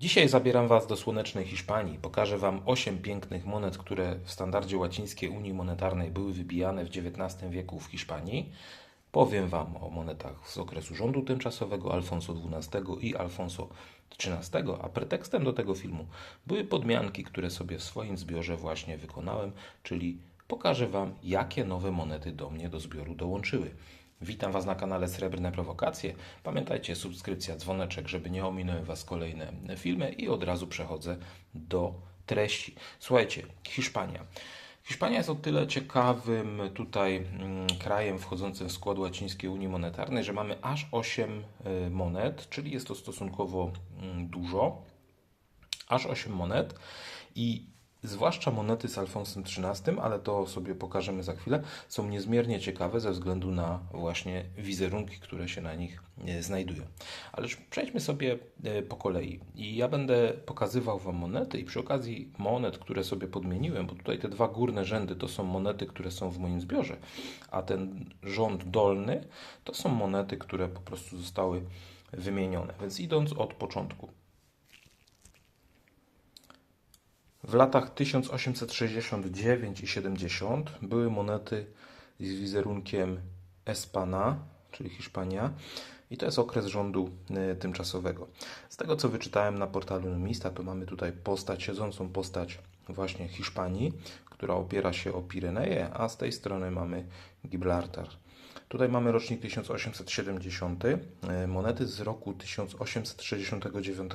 Dzisiaj zabieram Was do słonecznej Hiszpanii. Pokażę Wam 8 pięknych monet, które w standardzie łacińskiej Unii Monetarnej były wybijane w XIX wieku w Hiszpanii. Powiem Wam o monetach z okresu rządu tymczasowego Alfonso XII i Alfonso XIII, a pretekstem do tego filmu były podmianki, które sobie w swoim zbiorze właśnie wykonałem, czyli pokażę Wam, jakie nowe monety do mnie do zbioru dołączyły. Witam Was na kanale Srebrne Prowokacje. Pamiętajcie, subskrypcja, dzwoneczek, żeby nie ominęły Was kolejne filmy i od razu przechodzę do treści. Słuchajcie, Hiszpania. Hiszpania jest o tyle ciekawym tutaj mm, krajem wchodzącym w skład łacińskiej Unii Monetarnej, że mamy aż 8 y, monet, czyli jest to stosunkowo mm, dużo. Aż 8 monet i zwłaszcza monety z Alfonsem XIII, ale to sobie pokażemy za chwilę, są niezmiernie ciekawe ze względu na właśnie wizerunki, które się na nich e, znajdują. Ale przejdźmy sobie e, po kolei. I ja będę pokazywał Wam monety i przy okazji monet, które sobie podmieniłem, bo tutaj te dwa górne rzędy to są monety, które są w moim zbiorze, a ten rząd dolny to są monety, które po prostu zostały wymienione. Więc idąc od początku. W latach 1869 i 70 były monety z wizerunkiem Espana, czyli Hiszpania, i to jest okres rządu e, tymczasowego. Z tego co wyczytałem na portalu Numista, to mamy tutaj postać, siedzącą postać właśnie Hiszpanii, która opiera się o Pireneje, a z tej strony mamy Gibraltar. Tutaj mamy rocznik 1870, e, monety z roku 1869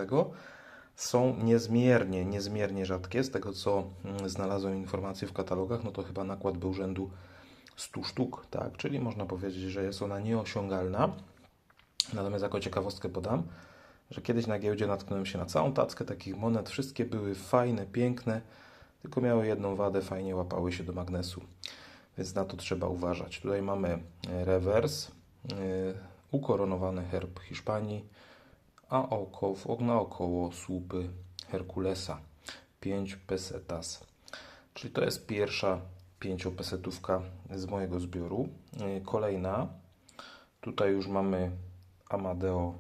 są niezmiernie, niezmiernie rzadkie. Z tego, co mm, znalazłem informacje w katalogach, no to chyba nakład był rzędu 100 sztuk, tak? Czyli można powiedzieć, że jest ona nieosiągalna. Natomiast jako ciekawostkę podam, że kiedyś na giełdzie natknąłem się na całą tackę takich monet. Wszystkie były fajne, piękne, tylko miały jedną wadę, fajnie łapały się do magnesu. Więc na to trzeba uważać. Tutaj mamy rewers, yy, ukoronowany herb Hiszpanii, a oko, naokoło słupy Herkulesa 5 pesetas. Czyli to jest pierwsza pięciopesetówka z mojego zbioru. Y, kolejna, tutaj już mamy Amadeo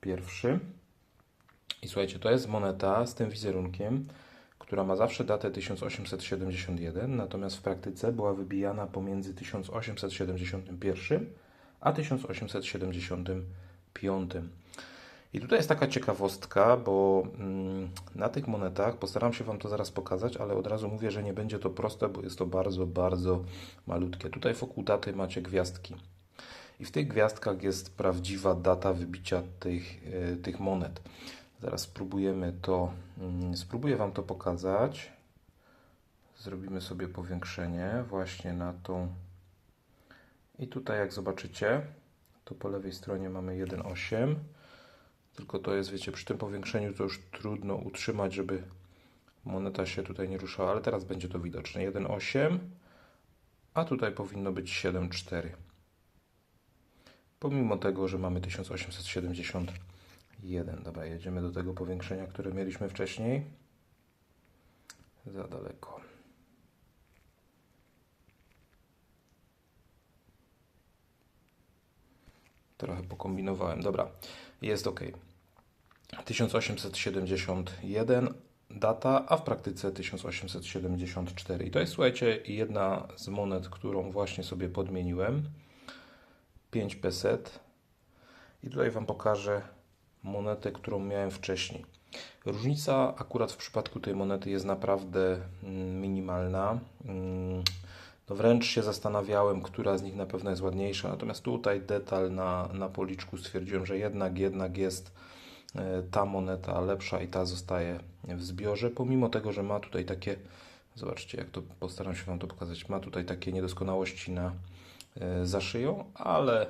pierwszy. I słuchajcie, to jest moneta z tym wizerunkiem, która ma zawsze datę 1871, natomiast w praktyce była wybijana pomiędzy 1871 a 1875. I tutaj jest taka ciekawostka, bo mm, na tych monetach postaram się Wam to zaraz pokazać, ale od razu mówię, że nie będzie to proste, bo jest to bardzo, bardzo malutkie. Tutaj wokół daty macie gwiazdki. I w tych gwiazdkach jest prawdziwa data wybicia tych, e, tych monet. Zaraz spróbujemy to, mm, spróbuję Wam to pokazać. Zrobimy sobie powiększenie właśnie na tą. I tutaj jak zobaczycie, to po lewej stronie mamy 1,8 tylko to jest, wiecie, przy tym powiększeniu to już trudno utrzymać, żeby moneta się tutaj nie ruszała, ale teraz będzie to widoczne. 1,8, a tutaj powinno być 7,4. Pomimo tego, że mamy 1871. Dobra, jedziemy do tego powiększenia, które mieliśmy wcześniej. Za daleko. Trochę pokombinowałem. Dobra, jest ok. 1871 data, a w praktyce 1874. I to jest, słuchajcie, jedna z monet, którą właśnie sobie podmieniłem. 5 peset. I tutaj Wam pokażę monetę, którą miałem wcześniej. Różnica akurat w przypadku tej monety jest naprawdę mm, minimalna. Mm, no wręcz się zastanawiałem, która z nich na pewno jest ładniejsza. Natomiast tutaj detal na, na policzku stwierdziłem, że jednak, jednak jest ta moneta lepsza i ta zostaje w zbiorze, pomimo tego, że ma tutaj takie, zobaczcie jak to, postaram się Wam to pokazać, ma tutaj takie niedoskonałości na e, za szyją, ale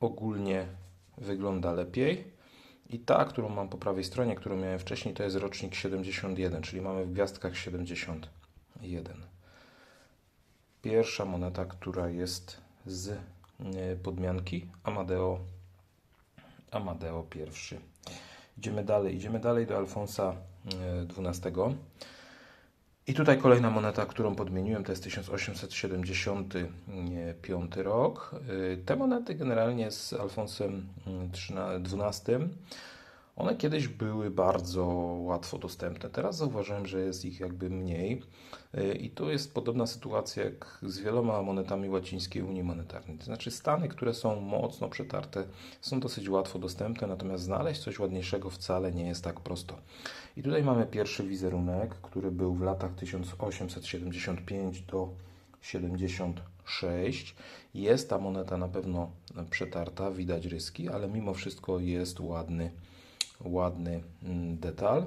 ogólnie wygląda lepiej. I ta, którą mam po prawej stronie, którą miałem wcześniej, to jest rocznik 71, czyli mamy w gwiazdkach 71 pierwsza moneta, która jest z e, podmianki Amadeo, Amadeo I. Idziemy dalej, idziemy dalej do Alfonsa XII. E, I tutaj kolejna moneta, którą podmieniłem, to jest 1875 rok. E, te monety generalnie z Alfonsem XII One kiedyś były bardzo łatwo dostępne. Teraz zauważyłem, że jest ich jakby mniej. Y, I tu jest podobna sytuacja jak z wieloma monetami łacińskiej Unii Monetarnej. To znaczy stany, które są mocno przetarte, są dosyć łatwo dostępne, natomiast znaleźć coś ładniejszego wcale nie jest tak prosto. I tutaj mamy pierwszy wizerunek, który był w latach 1875 do 76. Jest ta moneta na pewno przetarta, widać ryski, ale mimo wszystko jest ładny, ładny mm, detal.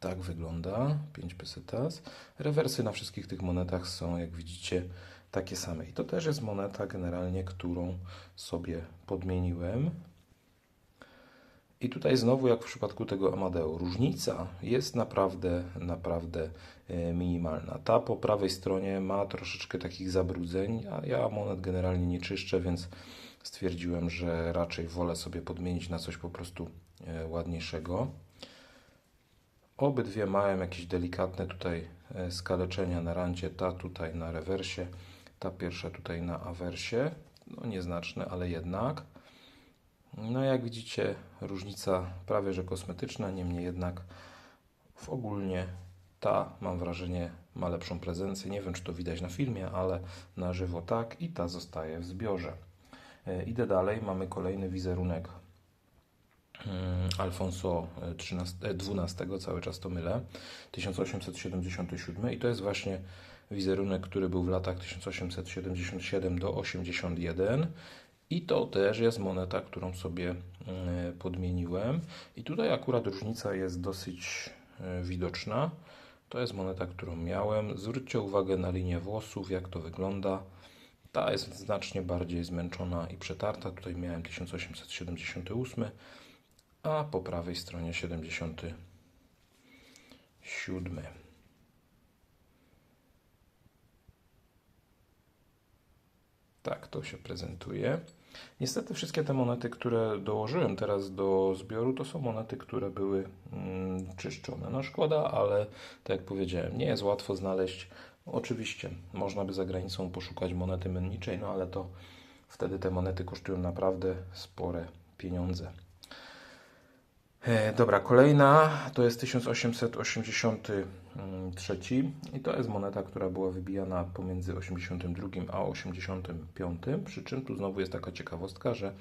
Tak wygląda 5 pesetas. Rewersy na wszystkich tych monetach są, jak widzicie, takie same. I to też jest moneta generalnie, którą sobie podmieniłem. I tutaj znowu, jak w przypadku tego Amadeo, różnica jest naprawdę, naprawdę e, minimalna. Ta po prawej stronie ma troszeczkę takich zabrudzeń, a ja monet generalnie nie czyszczę, więc stwierdziłem, że raczej wolę sobie podmienić na coś po prostu e, ładniejszego. Obydwie mają jakieś delikatne tutaj e, skaleczenia na rancie, ta tutaj na rewersie, ta pierwsza tutaj na awersie, no nieznaczne, ale jednak. No jak widzicie, różnica prawie że kosmetyczna, niemniej jednak w ogólnie ta, mam wrażenie, ma lepszą prezencję. Nie wiem, czy to widać na filmie, ale na żywo tak i ta zostaje w zbiorze. E, idę dalej, mamy kolejny wizerunek mm, Alfonso XII, cały czas to mylę, 1877 i to jest właśnie wizerunek, który był w latach 1877 do 81 i to też jest moneta, którą sobie e, podmieniłem. I tutaj akurat różnica jest dosyć e, widoczna. To jest moneta, którą miałem. Zwróćcie uwagę na linię włosów, jak to wygląda. Ta jest znacznie bardziej zmęczona i przetarta. Tutaj miałem 1878, a po prawej stronie 77. Tak to się prezentuje. Niestety wszystkie te monety, które dołożyłem teraz do zbioru, to są monety, które były mm, czyszczone. No szkoda, ale tak jak powiedziałem, nie jest łatwo znaleźć. Oczywiście można by za granicą poszukać monety menniczej, no ale to wtedy te monety kosztują naprawdę spore pieniądze. E, dobra, kolejna to jest 1883 i to jest moneta, która była wybijana pomiędzy 82 a 85. Przy czym tu znowu jest taka ciekawostka, że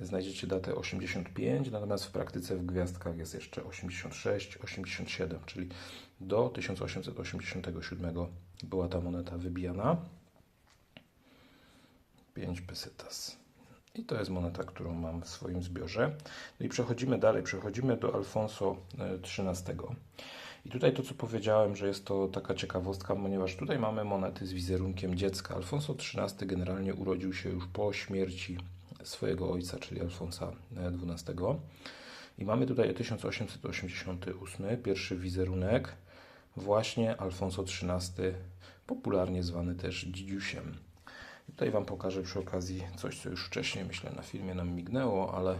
znajdziecie datę 85, natomiast w praktyce w gwiazdkach jest jeszcze 86, 87, czyli do 1887 była ta moneta wybijana. 5 pesetas. I to jest moneta, którą mam w swoim zbiorze. No i przechodzimy dalej, przechodzimy do Alfonso XIII. E, I tutaj to, co powiedziałem, że jest to taka ciekawostka, ponieważ tutaj mamy monety z wizerunkiem dziecka. Alfonso XIII generalnie urodził się już po śmierci swojego ojca, czyli Alfonsa XII. E, I mamy tutaj 1888, pierwszy wizerunek, właśnie Alfonso XIII, popularnie zwany też Dzidziusiem. Tutaj Wam pokażę przy okazji coś, co już wcześniej, myślę, na filmie nam mignęło, ale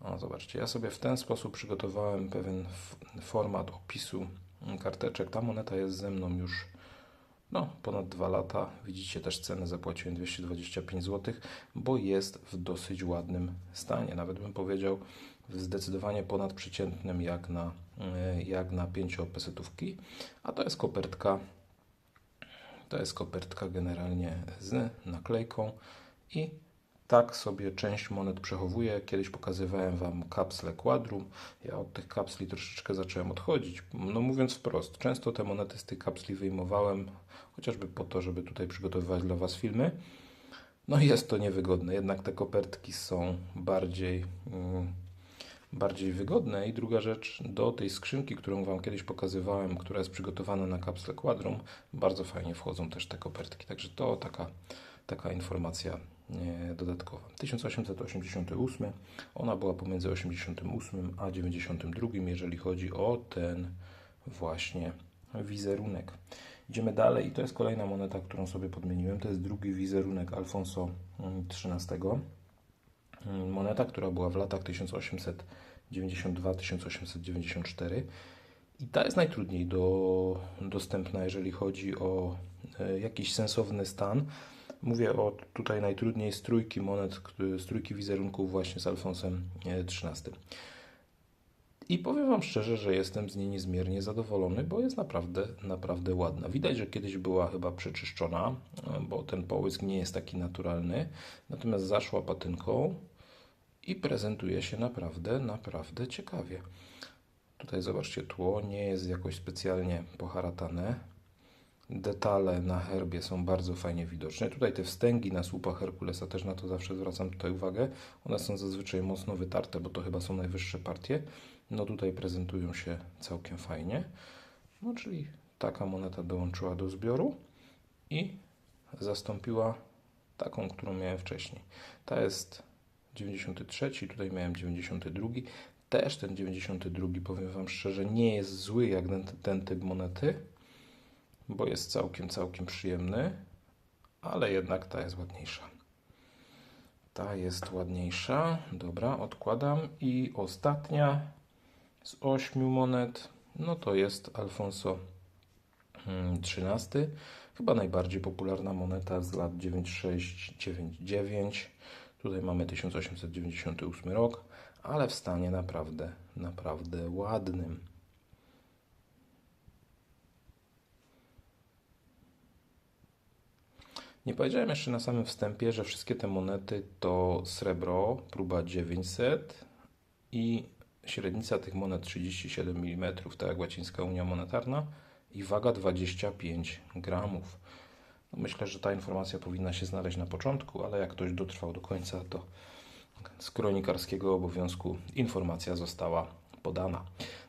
o, zobaczcie, ja sobie w ten sposób przygotowałem pewien format opisu karteczek. Ta moneta jest ze mną już no, ponad 2 lata. Widzicie też cenę, zapłaciłem 225 zł, bo jest w dosyć ładnym stanie. Nawet bym powiedział zdecydowanie ponadprzeciętnym jak na, jak na 5 pesetówki. A to jest kopertka to jest kopertka generalnie z naklejką i tak sobie część monet przechowuję. Kiedyś pokazywałem Wam kapsle Quadrum. Ja od tych kapsli troszeczkę zacząłem odchodzić. No mówiąc wprost, często te monety z tych kapsli wyjmowałem, chociażby po to, żeby tutaj przygotowywać dla Was filmy. No jest to niewygodne. Jednak te kopertki są bardziej... Mm, bardziej wygodne. I druga rzecz, do tej skrzynki, którą Wam kiedyś pokazywałem, która jest przygotowana na kapsle Quadrum, bardzo fajnie wchodzą też te kopertki. Także to taka, taka informacja e, dodatkowa. 1888, ona była pomiędzy 88 a 92, jeżeli chodzi o ten właśnie wizerunek. Idziemy dalej i to jest kolejna moneta, którą sobie podmieniłem. To jest drugi wizerunek Alfonso XIII. Moneta, która była w latach 1892-1894 i ta jest najtrudniej do, dostępna, jeżeli chodzi o e, jakiś sensowny stan. Mówię o tutaj najtrudniej z trójki monet, który- z trójki wizerunków właśnie z Alfonsem XIII. I powiem Wam szczerze, że jestem z niej niezmiernie zadowolony, bo jest naprawdę, naprawdę ładna. Widać, że kiedyś była chyba przeczyszczona, bo ten połysk nie jest taki naturalny. Natomiast zaszła patynką i prezentuje się naprawdę, naprawdę ciekawie. Tutaj zobaczcie, tło nie jest jakoś specjalnie poharatane. Detale na herbie są bardzo fajnie widoczne. Tutaj te wstęgi na słupach Herkulesa, też na to zawsze zwracam tutaj uwagę. One są zazwyczaj mocno wytarte, bo to chyba są najwyższe partie. No tutaj prezentują się całkiem fajnie. No czyli taka moneta dołączyła do zbioru i zastąpiła taką, którą miałem wcześniej. Ta jest 93, tutaj miałem 92. Też ten 92, powiem Wam szczerze, nie jest zły jak ten, ten typ monety, bo jest całkiem, całkiem przyjemny, ale jednak ta jest ładniejsza. Ta jest ładniejsza. Dobra, odkładam. I ostatnia z ośmiu monet, no to jest Alfonso XIII. Chyba najbardziej popularna moneta z lat 96-99. Tutaj mamy 1898 rok, ale w stanie naprawdę, naprawdę ładnym. Nie powiedziałem jeszcze na samym wstępie, że wszystkie te monety to srebro, próba 900 i średnica tych monet 37 mm, tak jak łacińska unia monetarna i waga 25 gramów. No myślę, że ta informacja powinna się znaleźć na początku, ale jak ktoś dotrwał do końca, to z kronikarskiego obowiązku informacja została podana.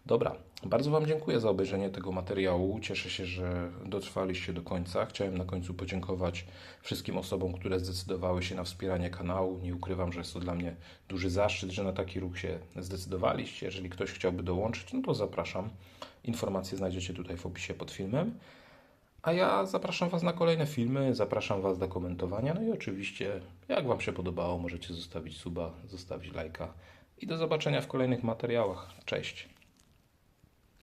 Dobra, bardzo Wam dziękuję za obejrzenie tego materiału. Cieszę się, że dotrwaliście do końca. Chciałem na końcu podziękować wszystkim osobom, które zdecydowały się na wspieranie kanału. Nie ukrywam, że jest to dla mnie duży zaszczyt, że na taki ruch się zdecydowaliście. Jeżeli ktoś chciałby dołączyć, no to zapraszam. Informacje znajdziecie tutaj w opisie pod filmem. A ja zapraszam Was na kolejne filmy, zapraszam Was do komentowania. No i oczywiście, jak Wam się podobało, możecie zostawić suba, zostawić lajka. I do zobaczenia w kolejnych materiałach. Cześć!